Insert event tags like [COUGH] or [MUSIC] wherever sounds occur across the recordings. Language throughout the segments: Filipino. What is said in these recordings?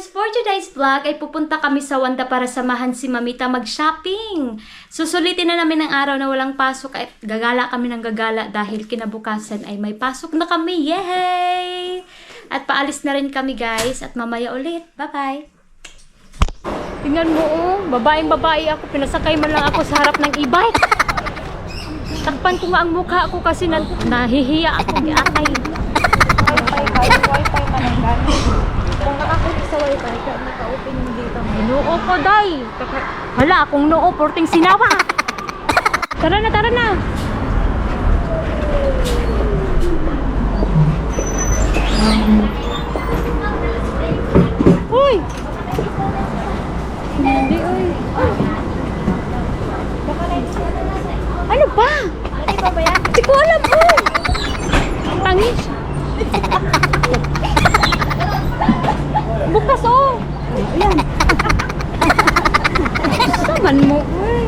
guys! For today's vlog ay pupunta kami sa Wanda para samahan si Mamita mag-shopping. Susulitin na namin ang araw na walang pasok at gagala kami ng gagala dahil kinabukasan ay may pasok na kami. Yay! At paalis na rin kami guys at mamaya ulit. Bye-bye! Tingnan mo oh, babaeng babae ako, pinasakay man lang ako sa harap ng e-bike. Takpan ko nga ang mukha ko kasi na, nahihiya ako ni atay. Wi-Fi Wi-Fi gamit. Kung nakakulit sa Wi-Fi ka, naka-open yung data mo. Noo ko, day. Hala, akong noo, porting sinawa. Tara na, tara na. Uy! Hindi, uy. Ano ba? Hindi pa ba yan? Hindi ko alam, uy. Tangis. [LAUGHS] Bukas, oh. Ayan. Saman mo, uy.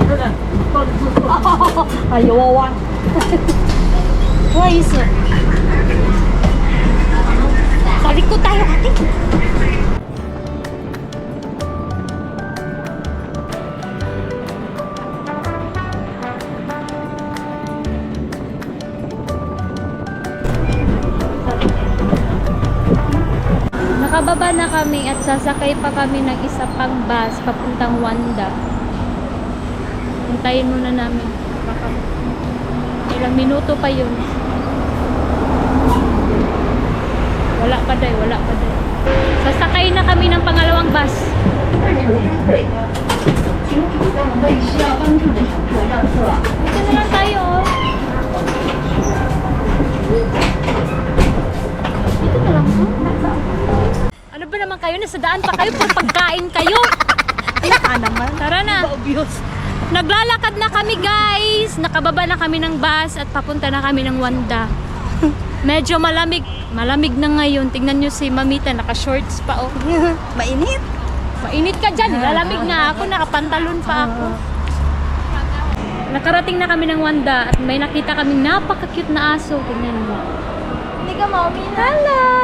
[LAUGHS] Ayawawan. Why is it? Sa likod tayo, ate. Pababa na kami at sasakay pa kami ng isa pang bus papuntang Wanda. Hintayin muna namin. Baka ilang minuto pa yun. Wala pa day, wala pa day. Sasakay na kami ng pangalawang bus. Dito na lang tayo oh. Kayo? Nasa daan pa kayo pang pagkain kayo. Naka naman. Tara na. Obvious. Naglalakad na kami guys. Nakababa na kami ng bus at papunta na kami ng Wanda. Medyo malamig. Malamig na ngayon. Tingnan nyo si Mamita. Naka-shorts pa oh. [LAUGHS] Mainit. Mainit ka dyan. Nilalamig nga ako. Nakapantalon pa ako. Nakarating na kami ng Wanda at may nakita kaming napaka-cute na aso. Tingnan mo. Hindi ka maumina. Hello!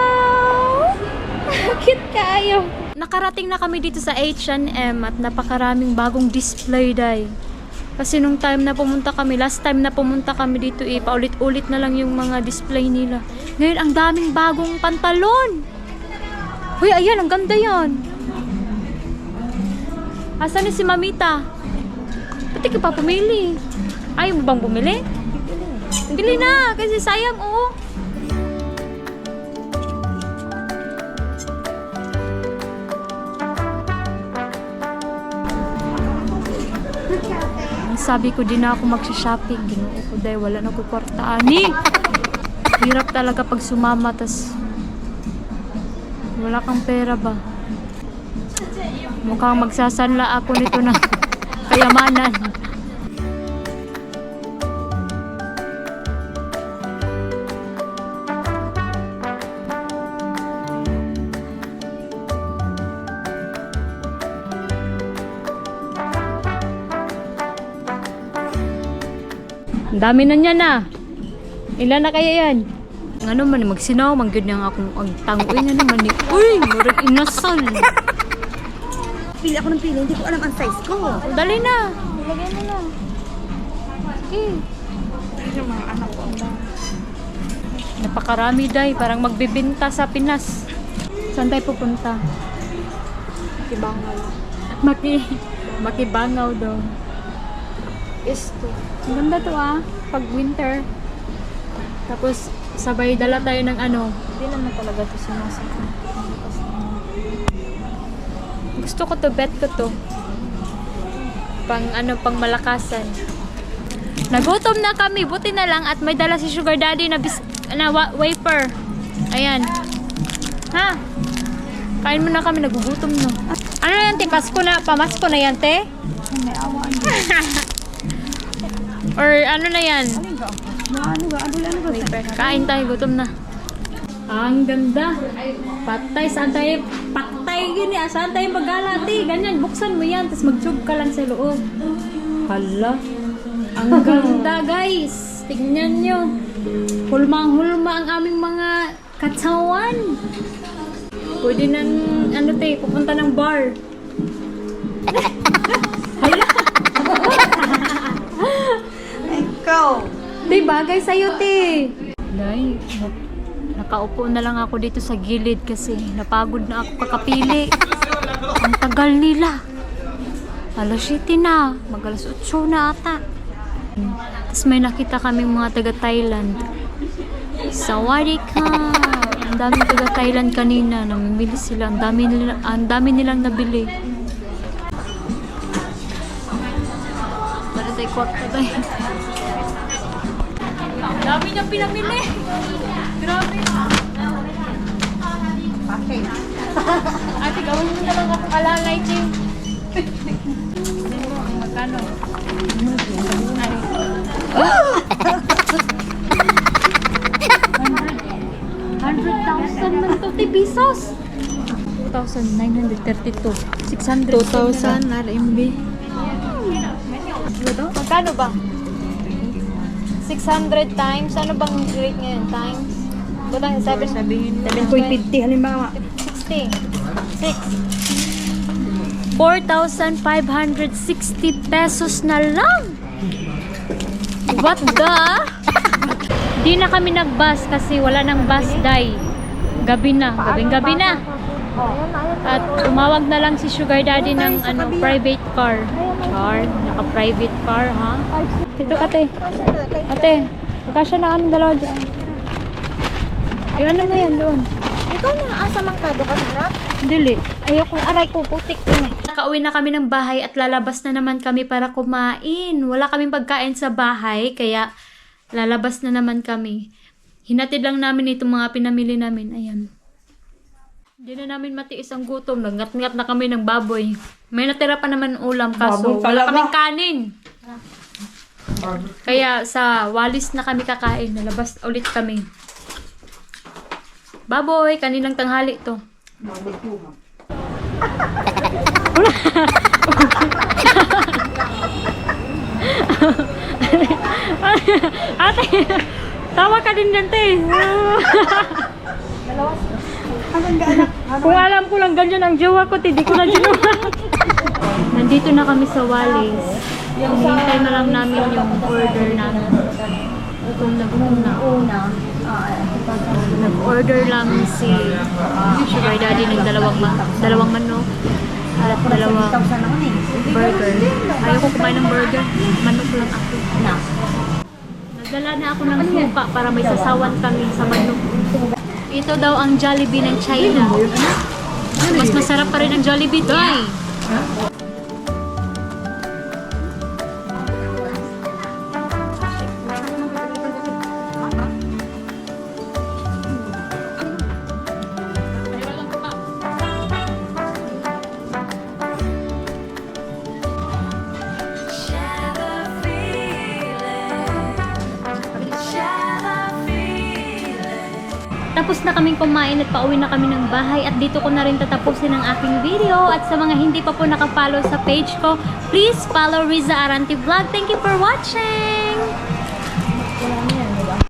Cute kayo. Nakarating na kami dito sa H&M at napakaraming bagong display day. Kasi nung time na pumunta kami, last time na pumunta kami dito eh, paulit-ulit na lang yung mga display nila. Ngayon, ang daming bagong pantalon. Uy, ayan, ang ganda yan. Asan si Mamita? Pati ka pa pumili. Ayaw mo bang bumili? Bili na, kasi sayang, oo. Sabi ko din ako magsha-shopping. Ginoo ko dahil wala na ko kwarta. Ani! Hirap talaga pag sumama tas wala kang pera ba? Mukhang magsasanla ako nito na [LAUGHS] kayamanan. Ang dami na niya na. Ilan na kaya yan? Ano man, magsinaw, manggod niya akong ang tangoy na naman ni. Uy, murag inasal. Pili ako ng pili. Hindi ko alam ang size ko. Dali na. Lagyan mo na. Okay. Yung mga anak ko. Napakarami day, parang magbibinta sa Pinas. Saan tayo pupunta? Kibangal. Maki, makibangaw daw. Isto. Ang ganda to ah, pag winter. Tapos, sabay dala tayo ng ano. Hindi naman talaga ito sinasakit. Gusto ko to, bet ko to. Pang ano, pang malakasan. Nagutom na kami, buti na lang at may dala si Sugar Daddy na bis na wa- wafer. Ayan. Ha? Kain mo na kami, nagugutom no. Ano yan, te? Pasko na, pamasko na yan, te? May awa. [LAUGHS] Or ano na yan? Ano? Ano? Ano? Ano. Kain tayo, gutom na. Ang ganda. Patay, saan tayo? Patay yun eh. Saan tayo magalati? Ganyan, buksan mo yan. Tapos mag-tube ka lang sa loob. Hala. Ang [LAUGHS] ganda, guys. Tignan nyo. Hulmang-hulma ang aming mga katawan. Pwede nang, ano te, pupunta ng bar. Ikaw. Di, bagay sa'yo, te. Nay, nakaupo na lang ako dito sa gilid kasi napagod na ako kakapili. [LAUGHS] Ang tagal nila. Alas 7 na. Mag alas 8 na ata. Tapos may nakita kami mga taga Thailand. Sawadee ka! Ang dami taga Thailand kanina. Namimili sila. Ang dami, nila, ang dami nilang nabili. Para tayo kwarto tayo. Dami niyang pinamili. Grabe. [LAUGHS] Ate, gawin mo na lang ako kalalay, Ching. Magkano? Hundred thousand to, te, pesos. 2,932. 600. 2,000 RMB. Magkano ba? 600 times? Ano bang rate ngayon? Times? Butang 7? Sabihin 7.50 halimbawa. 60. 6. 4,560 pesos na lang. What the? Di na kami nag-bus kasi wala nang bus day. Gabi na. Gabing gabi na. At tumawag na lang si Sugar Daddy ng ano, private car. Car? Naka-private car, ha? Ito, ate. Ate, magkasya na kami dalawa dyan. Yung ano na yan doon? Ikaw na asa man ka na? Dili. Ayoko, aray ko, putik ko na. Nakauwi na kami ng bahay at lalabas na naman kami para kumain. Wala kaming pagkain sa bahay, kaya lalabas na naman kami. Hinatid lang namin itong mga pinamili namin. Ayan. Hindi na namin matiis ang gutom. Nagngat-ngat na kami ng baboy. May natira pa naman ulam kaso Baboy wala talaga. kaming kanin. Kaya sa walis na kami kakain. Nalabas ulit kami. Baboy, kaninang tanghali to. Ate, tawa ka din dyan, te. Kung alam ko lang ganyan ang jowa ko, te, di ko na ginawa. [LAUGHS] Nandito na kami sa Wallis. Hinihintay na lang namin yung order namin. Gutom na gutom na. Nag-order lang si Sugar Daddy ng dalawang, dalawang manok at dalawang burger. Ayoko kumain ng burger. Manok lang ako. Nagdala na ako ng suka para may sasawan kami sa manok. Ito daw ang Jollibee ng China. Mas masarap pa rin ang Jollibee, Day. Tapos na kaming kumain at pauwi na kami ng bahay at dito ko na rin tatapusin ang aking video at sa mga hindi pa po nakapollow sa page ko, please follow Riza Aranti Vlog. Thank you for watching!